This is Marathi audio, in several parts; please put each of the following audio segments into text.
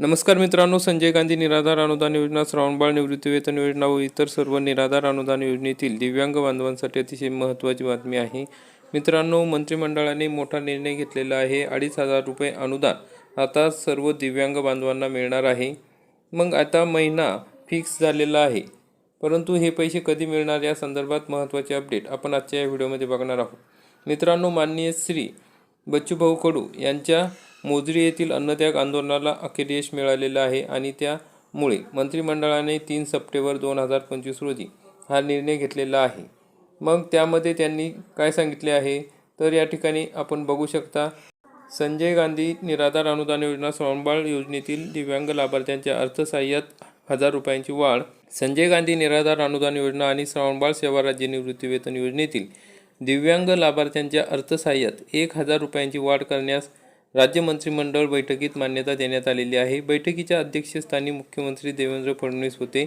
नमस्कार मित्रांनो संजय गांधी निराधार अनुदान योजना श्रावणबाळ निवृत्तीवेतन योजना व इतर सर्व निराधार अनुदान योजनेतील दिव्यांग बांधवांसाठी अतिशय महत्त्वाची बातमी आहे. मित्रांनो मंत्रिमंडळाने मोठा निर्णय घेतलेला आहे. अडीच हजार रुपये अनुदान आता सर्व दिव्यांग बांधवांना मिळणार आहे. मग आता महिना फिक्स झालेला आहे. परंतु हे पैसे कधी मिळणार या संदर्भात महत्त्वाचे अपडेट आपण आजच्या या व्हिडिओमध्ये बघणार आहोत. मित्रांनो माननीय श्री बच्चूभाऊ कडू यांच्या मोजरी येथील अन्नत्याग आंदोलनाला अखेर यश मिळालेलं आहे आणि त्यामुळे मंत्रिमंडळाने तीन सप्टेंबर दोन हजार पंचवीस रोजी हा निर्णय घेतलेला आहे. मग त्यामध्ये त्यांनी काय सांगितले आहे? तर या ठिकाणी आपण बघू शकता संजय गांधी निराधार अनुदान योजना श्रावणबाळ योजनेतील दिव्यांग लाभार्थ्यांच्या अर्थसहाय्यात हजार रुपयांची वाढ संजय गांधी निराधार अनुदान योजना आणि श्रावणबाळ सेवा राज्य निवृत्ती वेतन योजनेतील दिव्यांग लाभार्थ्यांच्या अर्थसहाय्यात एक हजार रुपयांची वाढ करण्यास राज्य मंत्रिमंडळ बैठकीत मान्यता देण्यात आलेली आहे. बैठकीच्या अध्यक्षस्थानी मुख्यमंत्री देवेंद्र फडणवीस होते.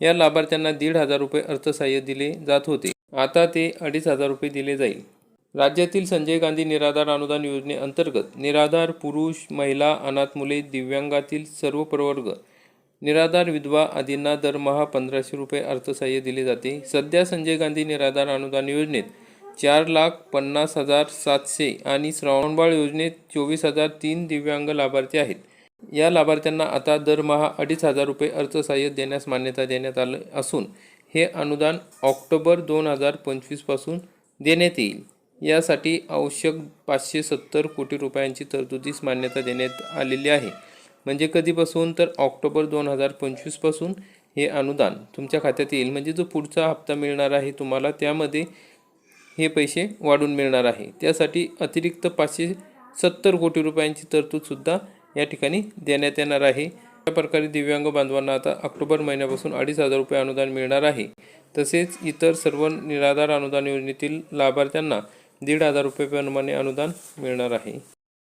या लाभार्थ्यांना दीड हजार रुपये अर्थसहाय्य दिले जात होते. आता ते अडीच हजार रुपये दिले जाईल. राज्यातील संजय गांधी निराधार अनुदान योजनेअंतर्गत निराधार पुरुष महिला अनाथ मुले दिव्यांगातील सर्व प्रवर्ग निराधार विधवा आदींना दरमहा पंधराशे रुपये अर्थसहाय्य दिले जाते. सध्या संजय गांधी निराधार अनुदान योजनेत चार लाख पन्नास हजार सातशे आणि श्रावणबाळ योजनेत चोवीस हजार तीन दिव्यांग लाभार्थी आहेत. या लाभार्थ्यांना आता दरमहा अडीच हजार रुपये अर्थसहाय्य देण्यास मान्यता देण्यात आलं असून हे अनुदान ऑक्टोबर दोन हजार पंचवीसपासून देण्यात येईल. यासाठी आवश्यक पाचशे सत्तर कोटी रुपयांची तरतुदीस मान्यता देण्यात आलेली आहे. म्हणजे कधीपासून तर ऑक्टोबर दोन हजार पंचवीसपासून हे अनुदान तुमच्या खात्यात येईल. म्हणजे जो पुढचा हप्ता मिळणार आहे तुम्हाला त्यामध्ये हे पैसे वाढून मिळणार आहे. त्यासाठी अतिरिक्त पाचशे सत्तर कोटी रुपयांची तरतूदसुद्धा या ठिकाणी देण्यात येणार आहे. अशा प्रकारे दिव्यांग बांधवांना आता ऑक्टोबर महिन्यापासून अडीच हजार रुपये अनुदान मिळणार आहे. तसेच इतर सर्व निराधार अनुदान योजनेतील लाभार्थ्यांना दीड हजार रुपये प्रमाणे अनुदान मिळणार आहे.